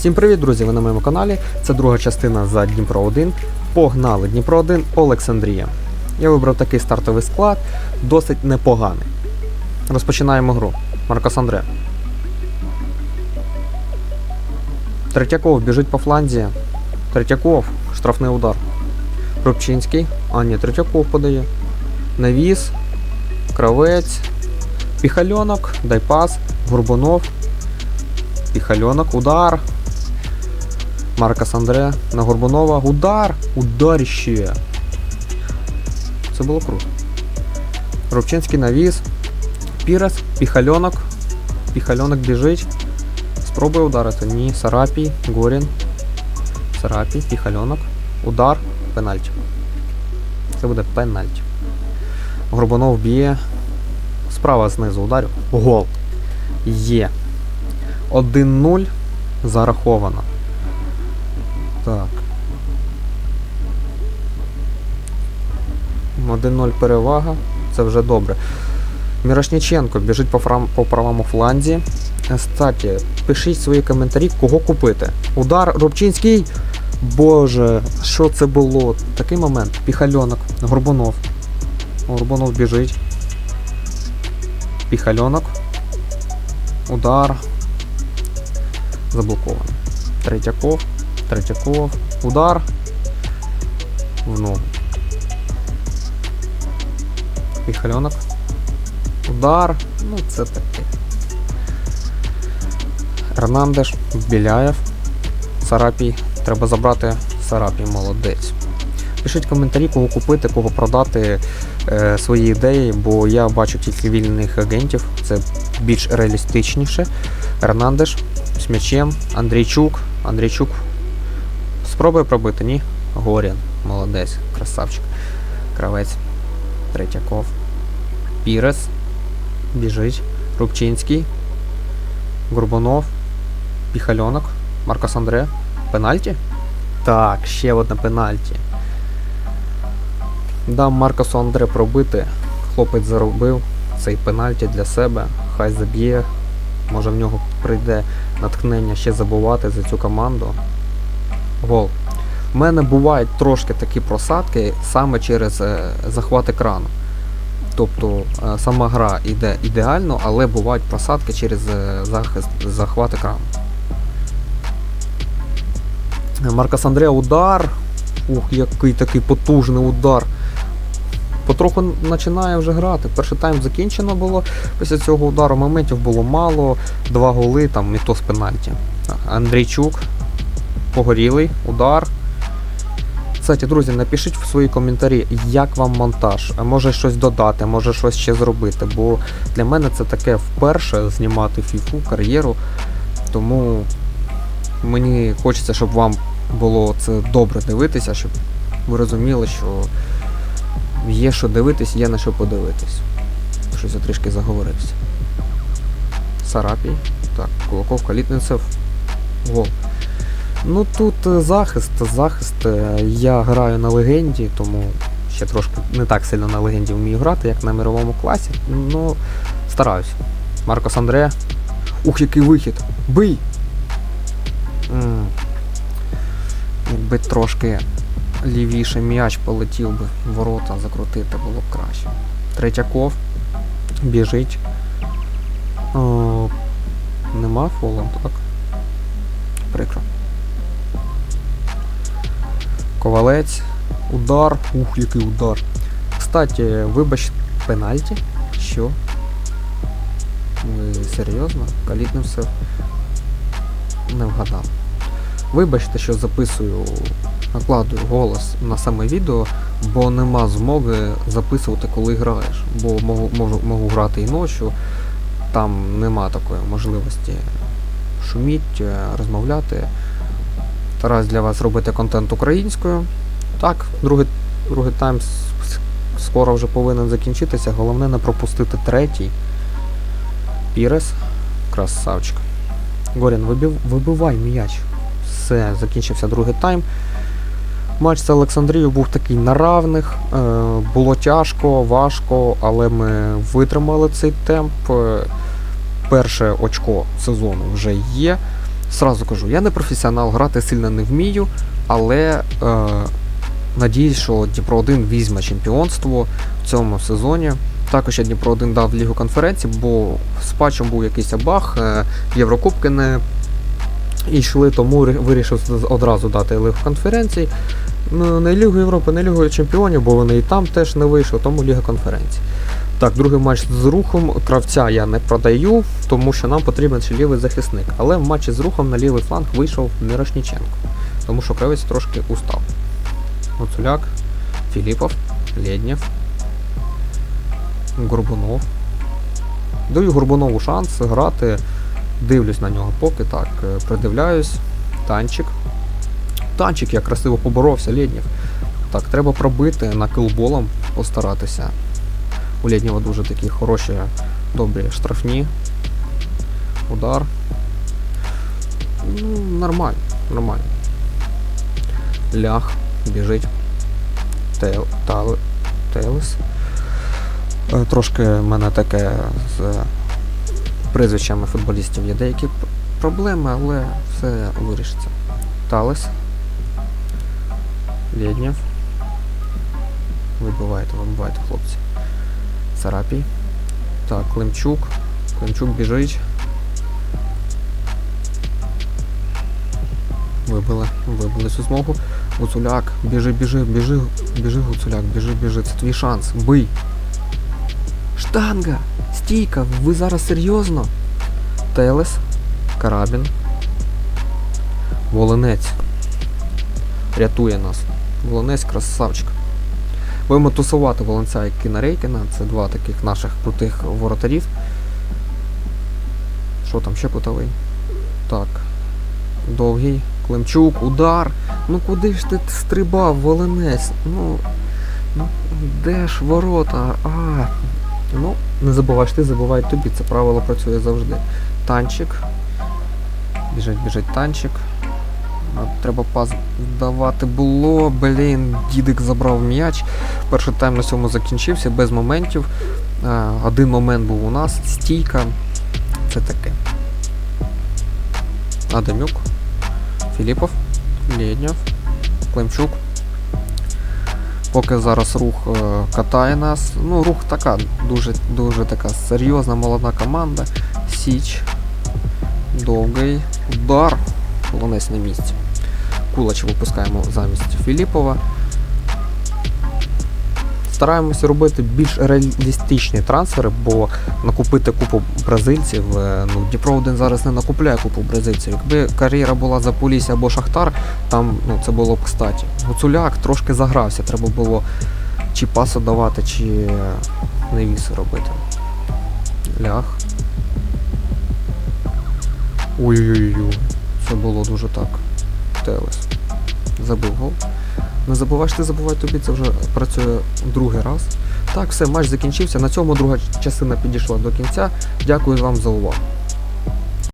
Всім привіт, друзі! Ви на моєму каналі. Це друга частина за Дніпро 1. Погнали Дніпро 1 Олександрія. Я вибрав такий стартовий склад, досить непоганий. Розпочинаємо гру. Маркос Андре. Третьяков біжить по фланзі. Третьяков, штрафний удар. Рубчинський. А, ні, Третьяков подає. Навіс. Кравець. Піхальонок. Дай пас. Горбунов. Піхальонок. Удар. Маркос Андре на Горбунова. Удар! Ударище! Це було круто. Рубчинський навіс. Пірес. Піхальонок. Піхальонок біжить. Спробує ударити. Ні. Сарапій. Горін. Сарапій. Піхальонок. Удар. Пенальті. Це буде пенальті. Горбунов б'є. Справа знизу ударю. Гол. Є. 1-0 зараховано. Так. 1-0 перевага. Це вже добре. Мірошніченко біжить по, фрам, по правому фланзі. Кстати, пишіть свої коментарі, кого купити. Удар Рубчинський. Боже, що це було? Такий момент. Піхальонок. Горбунов. Горбунов біжить. Піхальонок. Удар. Заблокований. Третьяков. Третьяков. Удар. В ногу. Піхальонок. Удар. Ну, це таке. Ернандеш. Біляєв. Сарапій. Треба забрати Сарапій, молодець. Пишіть коментарі, кого купити, кого продати е, свої ідеї, бо я бачу тільки вільних агентів, це більш реалістичніше. Ернандеш з м'ячем, Андрійчук. Андрійчук спробує пробити, ні? Горін. Молодець, красавчик. Кравець. Третьяков. Пірес. Біжить. Рубчинський. Горбунов. Піхальонок. Маркос Андре. Пенальті? Так, ще одне пенальті. Дам Маркосу Андре пробити. Хлопець заробив цей пенальті для себе. Хай заб'є. Може в нього прийде натхнення ще забувати за цю команду. Гол. У мене бувають трошки такі просадки саме через е, захват екрану. Тобто е, сама гра йде ідеально, але бувають просадки через е, захист, захват екрану. Маркос Андреа удар. Ух, який такий потужний удар. Потроху починає вже грати. Перший тайм закінчено було. Після цього удару моментів було мало. Два голи, там і то з пенальті. Андрійчук. Погорілий, удар. Кстати, друзі, напишіть в свої коментарі, як вам монтаж. Може щось додати, може щось ще зробити. Бо для мене це таке вперше знімати фіфу, кар'єру. Тому мені хочеться, щоб вам було це добре дивитися, щоб ви розуміли, що є що дивитись, є на що подивитись. Щось я трішки заговорився. Сарапій. Так, Кулаков, Калітницев. Гол. Ну тут е, захист, захист. е, Я граю на легенді, тому ще трошки не так сильно на легенді вмію грати, як на мировому класі. Ну, стараюсь. Маркос Андре. Ух, який вихід! Бий! Якби трошки лівіше м'яч полетів би ворота, закрутити було б краще. Третьяков біжить. О, нема фолу, так? Прикро. Ковалець. Удар. Ух, який удар. Кстати, вибач, пенальті. Що? Ви серйозно? Калітнився не вгадав. Вибачте, що записую, накладую голос на саме відео, бо нема змоги записувати, коли граєш. Бо можу, можу, можу грати і ночі, там нема такої можливості шуміть, розмовляти. Стараюсь для вас робити контент українською. Так, другий, другий тайм скоро вже повинен закінчитися. Головне не пропустити третій. Пірес. Красавчик. Горін, вибив, вибивай м'яч. Все, закінчився другий тайм. Матч з Олександрією був такий на равних. Е, було тяжко, важко, але ми витримали цей темп. Е, перше очко сезону вже є. Сразу кажу, я не професіонал, грати сильно не вмію, але е, надіюсь, що Дніпро 1 візьме чемпіонство в цьому сезоні. Також я Дніпро 1 дав Лігу конференції, бо з патчем був якийсь баг, е, Єврокубки не йшли, тому вирішив одразу дати Лігу конференцій. Ну, не Лігу Європи, не Лігу чемпіонів, бо вони і там теж не вийшли, тому Ліга конференцій. Так, другий матч з рухом. Кравця я не продаю, тому що нам потрібен ще лівий захисник. Але в матчі з рухом на лівий фланг вийшов Мірошніченко, тому що кравець трошки устав. Гуцуляк, Філіпов, Лєднєв, Горбунов. Даю Горбунову шанс грати. Дивлюсь на нього поки так. е, Придивляюсь. Танчик. Танчик я красиво поборовся, Лєднєв. Так, треба пробити на килболом, постаратися. У Лєднєва дуже такі хороші, добрі штрафні. Удар. Ну, нормально, нормально. Лях, біжить. Тел, тал, телес. Е, Трошки в мене таке з прізвищами футболістів є деякі проблеми, але все вирішиться. Талес. Лєднєв. Вибивайте, вибивайте, хлопці. Сарапій. Так, Климчук. Климчук біжить. Вибили, вибили цю змогу. Гуцуляк, біжи, біжи, біжи, біжи, Гуцуляк, біжи, біжи. Це твій шанс. Бий. Штанга! Стійка, ви зараз серйозно? Телес, Карабін. Волинець. Рятує нас. Волинець красавчик. Будемо тусувати Волонця і Кінарейкіна. Це два таких наших крутих воротарів. Що там ще кутовий? Так. Довгий. Климчук, удар. Ну куди ж ти стрибав, Волинець? Ну. Ну, де ж ворота? А. Ну, не забувай, ж ти забувай тобі. Це правило працює завжди. Танчик. Біжить, біжить танчик. Треба пас давати було. Блін, дідик забрав м'яч. Перший тайм на цьому закінчився без моментів. А, Один момент був у нас. Стійка. Це таке. Адамюк. Філіпов. Лєднєв. Климчук. Поки зараз рух е, катає нас. Ну, рух така, дуже, дуже така серйозна молода команда. Січ. Довгий. Удар. Полонець на місці. Кулач випускаємо замість Філіпова. Стараємося робити більш реалістичні трансфери, бо накупити купу бразильців. е, Ну, Дніпро 1 зараз не накупляє купу бразильців. Якби кар'єра була за Полісся або Шахтар, там ну, це було б кстаті. Гуцуляк трошки загрався, треба було чи пасу давати, чи невіси робити. Лях. Ой-ой-ой, це було дуже так. Телес. Забив гол. Не забуваєш, ти забувай тобі, це вже працює другий раз. Так, все, матч закінчився. На цьому друга частина підійшла до кінця. Дякую вам за увагу.